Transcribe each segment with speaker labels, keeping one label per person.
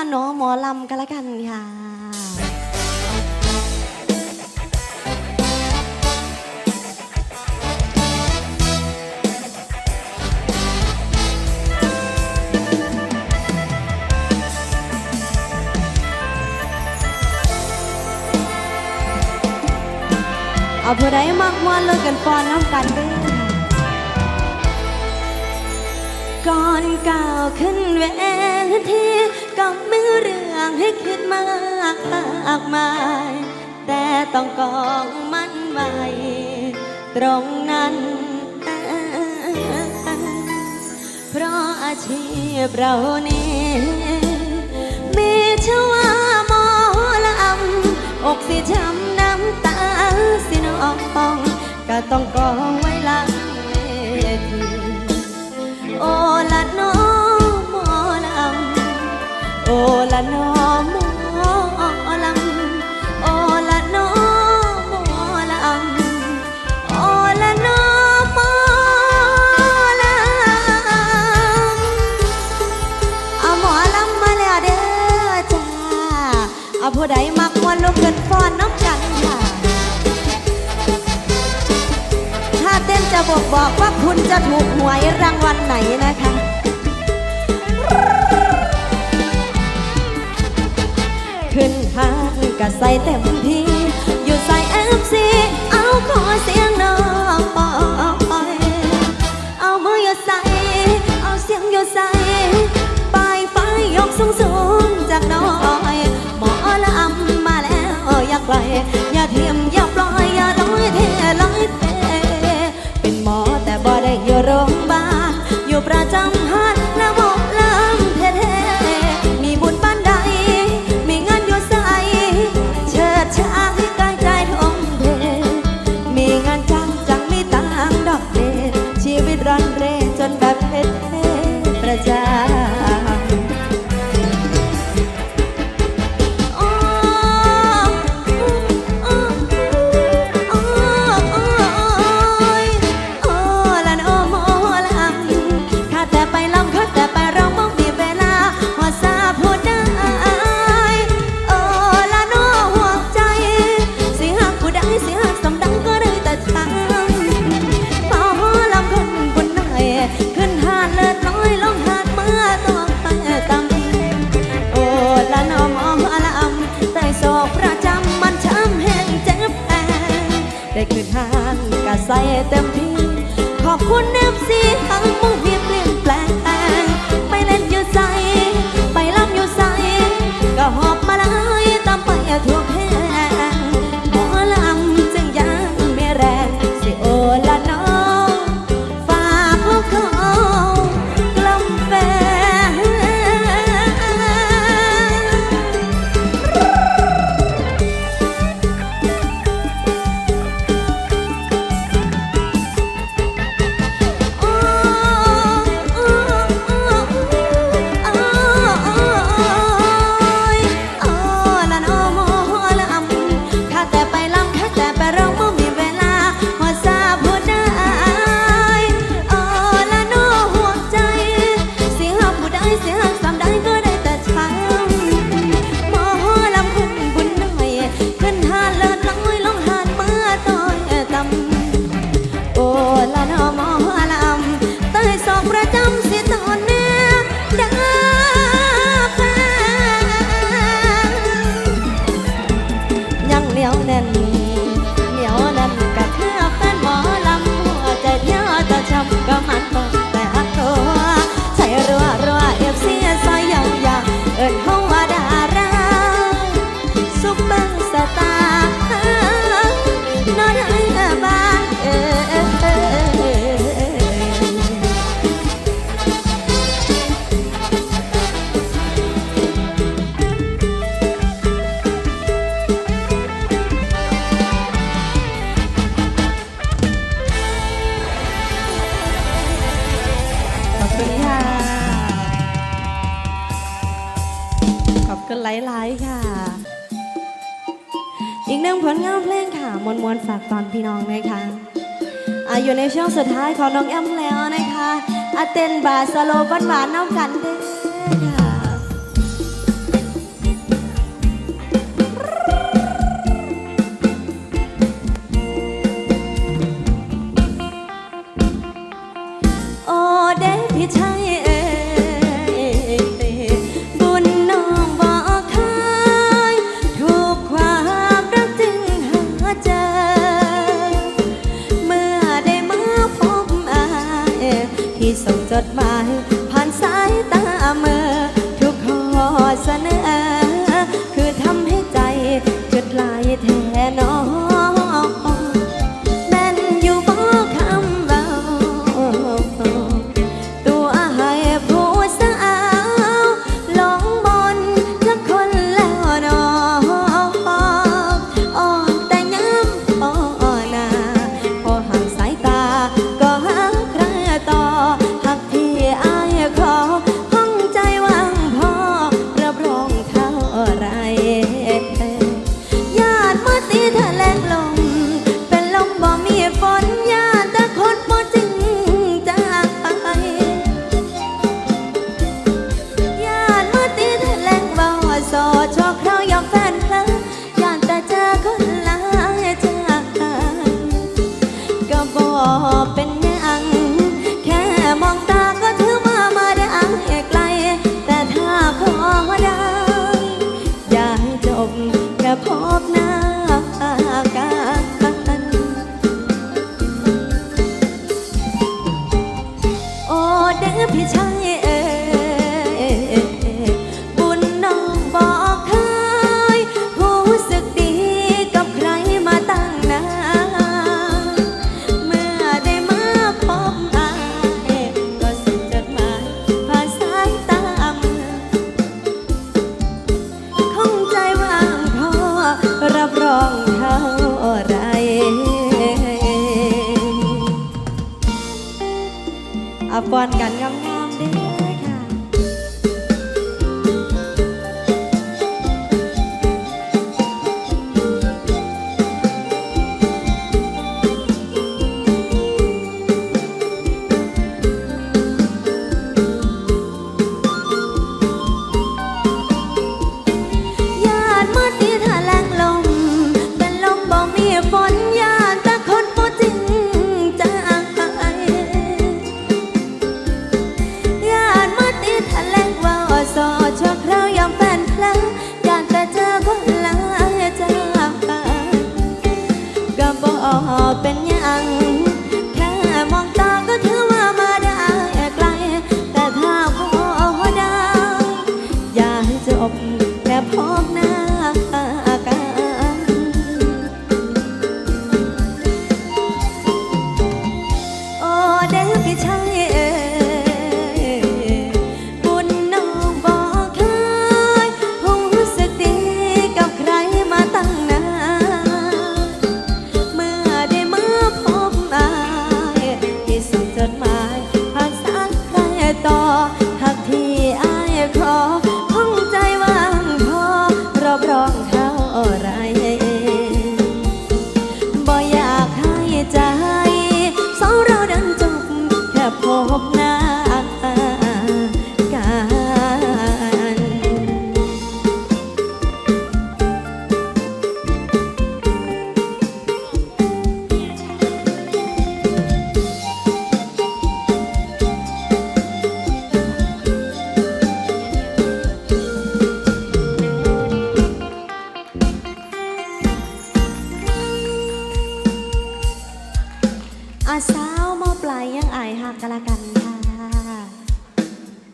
Speaker 1: ละเนาะหมอลำกันละกันค่ะเอาผู้ใดมักมวนเลิกกันฟอนน้ำกันเด้อค่ะก่อนก้าวขึ้นเวที ก็มีเรื่องให้คิดมากมาย แต่ต้องกองมันไว้ตรงนั้น เพราะอาชีพเรานี้มีชื่อว่าหมอลำอกสิช้ำน้ำตาสินองก็ต้องกองไผู้ใดมักมวนลุกขึ้นฟ้อนน้ำกันค่ะ ถ้าเต้นจะบอกบอกว่าคุณจะถูกหวยรางวัลไหนนะคะขึ้นห้างก็ใส่เต็มที่อยู่ใส่เอฟซีเอาขอเสียงหน่อยเอามืออยู่ใส่เอาเสียงอยู่ใส่ปลายไฟยกสูงสูง อย่าเทียมอย่าปล่อยอย่าลอยเทลอยเทเป็นหมอแต่บ่ได้อยู่โรงพยาบาลอยู่ประจำหัดและหมลำเท่ๆมีบุญบ้านใด มีงานอยู่ใสเชิดชายกายใจทงเทมีงานจังจังมีตังดอกเดชีวิตรันเรจนแบบเท่ๆประจำ ใส่เต็ม ตาร์นอนให้บ้านเออขอบคุณค่ะ ขอบคุณหลายๆค่ะ อีกหนึ่งผลงานเพลงค่ะมวนมวนฝากตอนพี่น้องนะคะอายู่ในช่วงสุดท้ายของน้องแอมแล้วนะคะอาเต้นบาสโลบ้านหวานน้องกันเด้อโอเดพี่ชาย ดมา บหน้ากันอาสา หักกะละกันค่ะ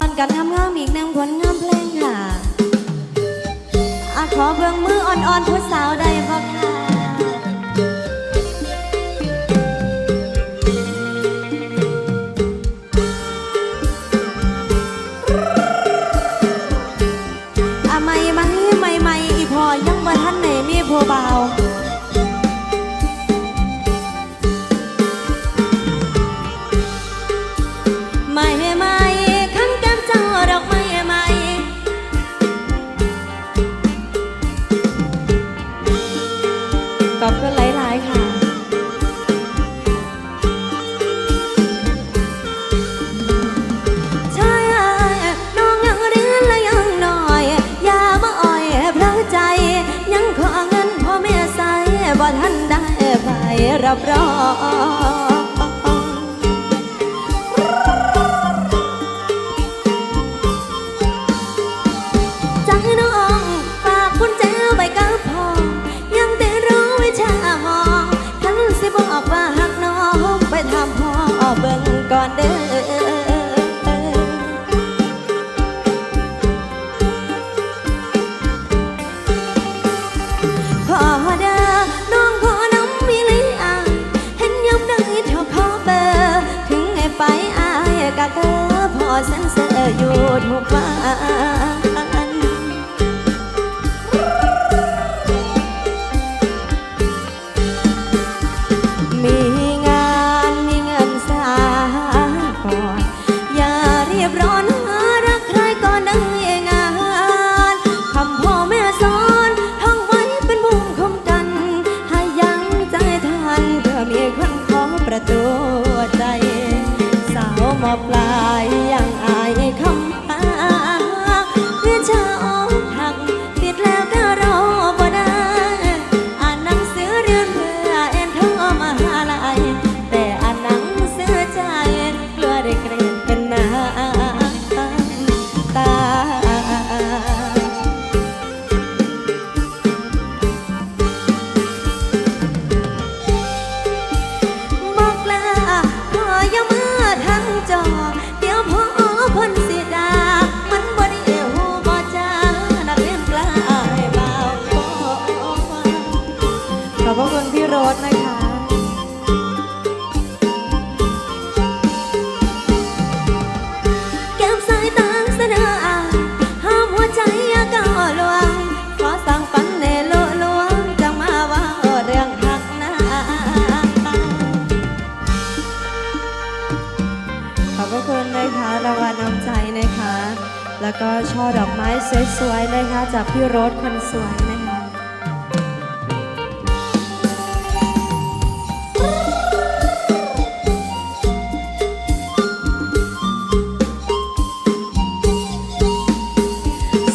Speaker 1: มันกันงามงามอีกนำผลงามเพลงค่ะอาขอเบื้องมืออ่อนๆผู้สาวได้บอก กับรอให้น้องฝากคุณแจไว้กับพ่อยังแต่รู้วิชาหมอคันสิบอกว่าหักน้องไปทำหอเบิ่งก่อนเด้อ เสยอยู่ทุกฟ้า แล้วก็ช่อดอกไม้สวยๆนะคะ จากพี่โรสคนสวยนะคะ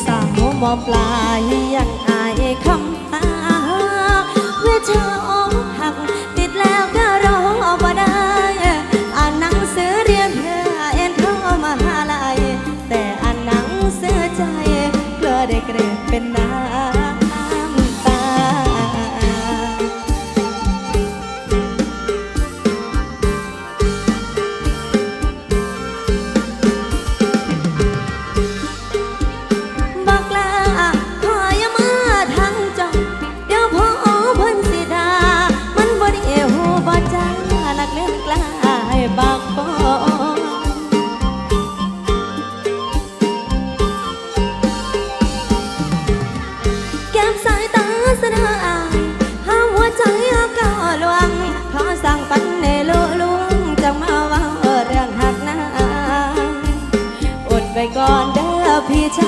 Speaker 1: สาวมอปลายยัง ใจ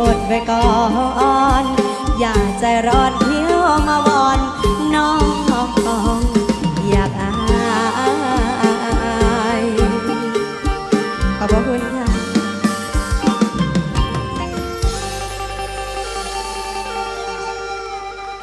Speaker 1: อดไว้ก่อน อย่าใจร้อน